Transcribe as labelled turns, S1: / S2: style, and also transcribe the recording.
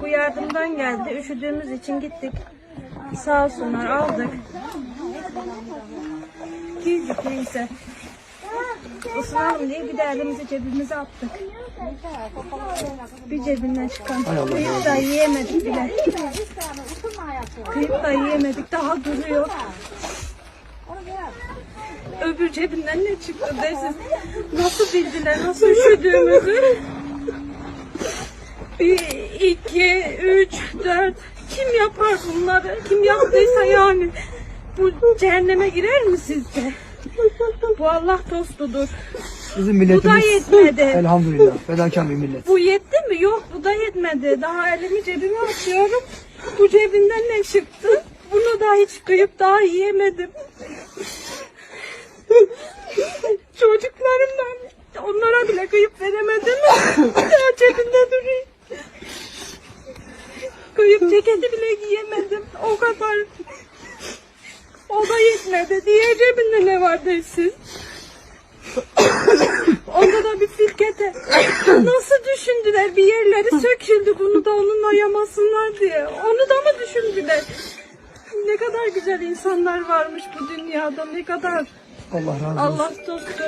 S1: Bu yardımdan geldi. Üşüdüğümüz için gittik. Sağ olsunlar aldık. Giydik neyse. Isınalım diye bir de elimizi cebimize attık. Bir cebinden çıkan. Kıyıp da yiyemedik bile. Kıyıp da yiyemedik. Daha duruyor. Öbür cebinden ne çıktı dersiz. Nasıl bildiler, nasıl üşüdüğümüzü. Bir, iki, üç, dört. Kim yapar bunları? Kim yaptıysa yani. Bu cehenneme girer mi sizce? Bu Allah dostudur.
S2: Bizim
S1: Bu da
S2: milletimiz
S1: yetmedi.
S2: elhamdülillah fedakar bir millet.
S1: Bu yetti mi? Yok bu da yetmedi. Daha elimi cebime atıyorum. Bu cebinden ne çıktı? Bunu da hiç kıyıp daha yiyemedim. Çocuklarımdan onlara bile kıyıp veremedim. Daha cebinde Kıyıp ceketi bile giyemedim. O kadar. O da yetmedi. Diğer cebinde ne var dersin? Onda da bir firkete. Nasıl düşündüler bir yerleri söküldü bunu da onunla yamasınlar diye. Onu da mı düşündüler? Ne kadar güzel insanlar varmış bu dünyada ne kadar
S2: Allah razı olsun.
S1: Allah dostu.